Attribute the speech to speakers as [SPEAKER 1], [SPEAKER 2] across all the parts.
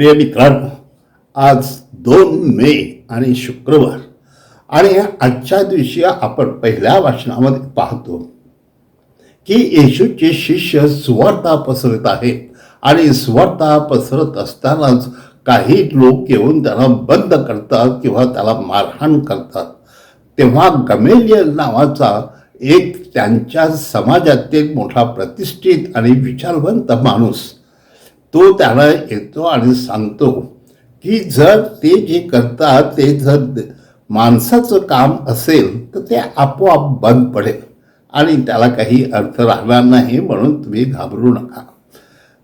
[SPEAKER 1] प्रिय मित्रांनो आज दोन मे आणि शुक्रवार आणि आजच्या दिवशी आपण पहिल्या वाचनामध्ये पाहतो की येशूचे शिष्य सुवार्ता पसरत आहेत आणि सुवार्ता पसरत असतानाच काही लोक येऊन त्याला बंद करतात किंवा त्याला मारहाण करतात. तेव्हा गमेलियल नावाचा एक त्यांच्या समाजातील मोठा प्रतिष्ठित आणि विचारवंत माणूस तो त्याला येतो आणि सांगतो की जर ते जे करतात ते जर माणसाचं काम असेल तर ते आपोआप बंद पडेल आणि त्याला काही अर्थ राहणार नाही म्हणून तुम्ही घाबरू नका.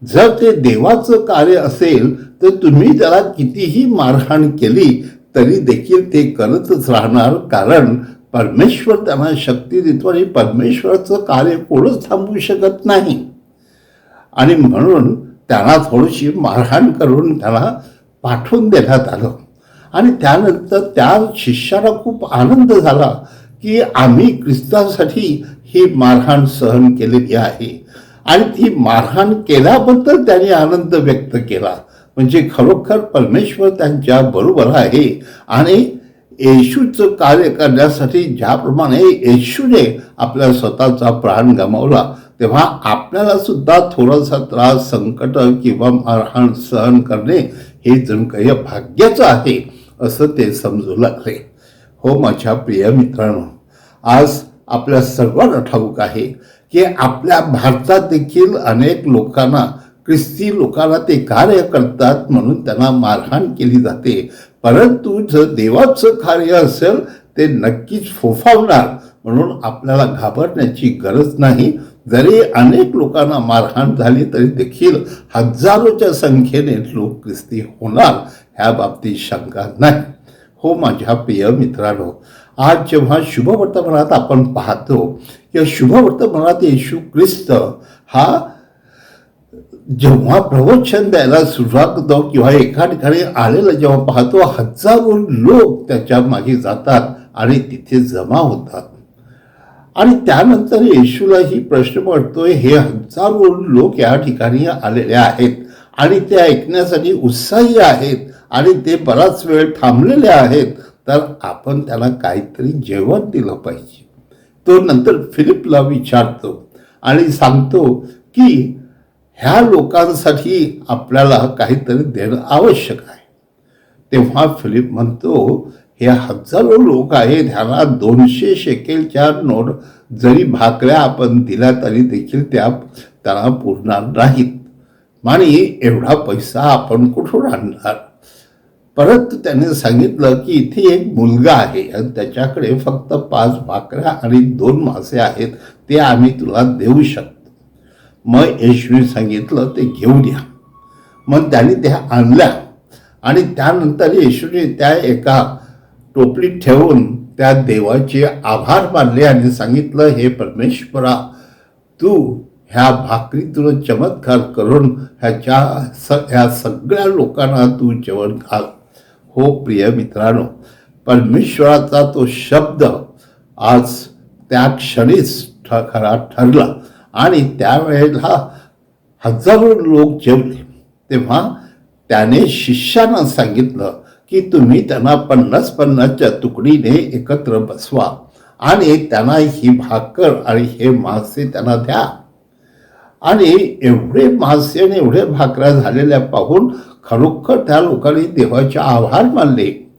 [SPEAKER 1] जर ते देवाचं कार्य असेल तर तुम्ही त्याला कितीही मारहाण केली तरी देखील ते करतच राहणार कारण परमेश्वर त्यांना शक्ती देतो आणि परमेश्वराचं कार्य कोणच थांबवू शकत नाही. आणि म्हणून त्यांना थोडीशी मारहाण करून त्याला पाठवून देण्यात आलं. आणि त्यानंतर त्या शिष्याला खूप आनंद झाला की आम्ही ख्रिस्तासाठी ही मारहाण सहन केलेली आहे. आणि ती मारहाण केल्याबद्दल त्यांनी आनंद व्यक्त केला. म्हणजे खरोखर परमेश्वर त्यांच्या बरोबर आहे आणि येशूचं कार्य करण्यासाठी ज्याप्रमाणे येशूने आपल्या स्वतःचा प्राण गमावला तेव्हा आपल्याला सुद्धा थोडासा त्रास संकट किंवा मारहाण सहन करणे हे जण काही भाग्याचं आहे असं ते समजू लागले. हो माझ्या प्रिय मित्रांनो आज आपल्या सर्वांना ठाऊक आहे की आपल्या भारतात देखील अनेक लोकांना ख्रिस्ती लोकांना ते कार्य करतात म्हणून त्यांना मारहाण केली जाते. परंतु जर देवाचं कार्य असेल ते नक्कीच फोफावणार. म्हणून आपल्याला घाबरण्याची गरज नाही. जरी अनेक लोकांना मारहाण झाली तरी देखील हजारोच्या संख्येने लोक ख्रिस्ती होणार ह्या बाबतीत शंका नाही. हो माझ्या प्रिय मित्रांनो आज जेव्हा शुभवर्तमानात आपण पाहतो या शुभवर्तमानात येशू ख्रिस्त हा जेव्हा प्रवचन द्यायला सुरुवात करतो किंवा एका ठिकाणी आलेलं जेव्हा पाहतो हजारो लोक त्याच्यामागे जातात आणि तिथे जमा होतात. आणि त्यानंतर येशूलाही प्रश्न पडतोय हे हजारो लोक या ठिकाणी आलेले आहेत आणि ते ऐकण्यासाठी उत्साही आहेत आणि ते बराच वेळ थांबलेले आहेत तर आपण त्याला काहीतरी जेवण दिलं पाहिजे. तो नंतर फिलिपला विचारतो आणि सांगतो की ह्या लोकांसाठी आपल्याला काहीतरी देणं आवश्यक आहे. तेव्हा फिलिप म्हणतो हे हजारो लोक आहेत ह्याला दोनशे शेकेलच्या नोट जरी भाकऱ्या आपण दिल्या तरी देखील त्या त्यांना पुरणार नाहीत. आणि एवढा पैसा आपण कुठून आणणार? परत त्याने सांगितलं की इथे एक मुलगा आहे आणि त्याच्याकडे फक्त पाच भाकऱ्या आणि दोन मासे आहेत ते आम्ही तुला देऊ शकतो. मग येशूने सांगितलं ते घेऊन या. मग त्याने त्या आणल्या आणि त्यानंतर येशूने त्या एका टोपलीत ठेवून त्या देवाचे आभार मानले आणि सांगितलं हे परमेश्वरा तू ह्या भाकरीतून चमत्कार करून ह्याच्या स ह्या सगळ्या लोकांना तू जेवण घाल. हो प्रिय मित्रांनो परमेश्वराचा तो शब्द आज त्या क्षणीच ठ खरा ठरला. आणि त्यावेळेला हजारो लोक जेवले. तेव्हा त्याने शिष्यांना सांगितलं की तुम्ही त्यांना पन्नास पन्नासच्या तुकडीने एकत्र बसवा आणि त्यांना ही भाकर आणि हे मासे त्यांना द्या. आणि एवढे मासे आणि एवढे भाकऱ्या झालेल्या पाहून खरोखर त्या लोकांनी देवाचे आभार मानले.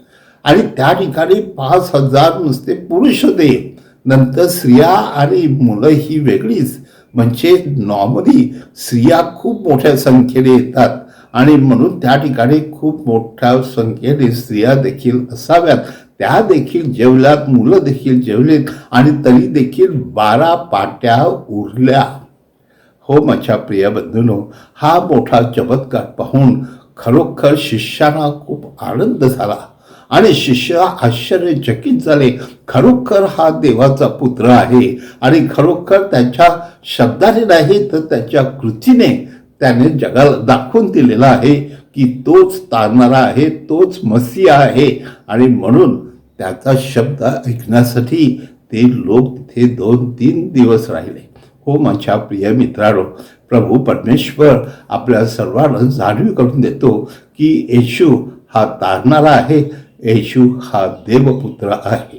[SPEAKER 1] आणि त्या ठिकाणी पाच हजार नुसते पुरुष होते. नंतर स्त्रिया आणि मुलं ही वेगळीच. म्हणजे नॉर्मली स्त्रिया खूप मोठ्या संख्येने येतात. आणि म्हणून त्या ठिकाणी खूप मोठ्या संख्येने स्त्रिया देखील असाव्यात. त्या देखील जेवल्यात मुलं देखील जेवलेत आणि तरी देखील बारा पाट्या उरल्या. हो माझ्या प्रिय बंधूनो हा मोठा चमत्कार पाहून खरोखर शिष्यांना खूप आनंद झाला. आणि शिष्य आश्चर्यचकित झाले. खरोखर हा देवाचा पुत्र आहे. आणि खरोखर त्याच्या शब्दाने नाही तर त्याच्या कृतीने त्याने जगाला दाखवून दिलेला आहे की तोच तारणारा आहे तोच मसीहा आहे. आणि म्हणून त्याचा शब्द ऐकण्यासाठी ते लोक तिथे दोन तीन दिवस राहिले. हो माझ्या प्रिय मित्रांनो प्रभू परमेश्वर आपल्या सर्वांना जाणीव करून देतो की येशू हा तारणारा आहे येशू हा देवपुत्र आहे.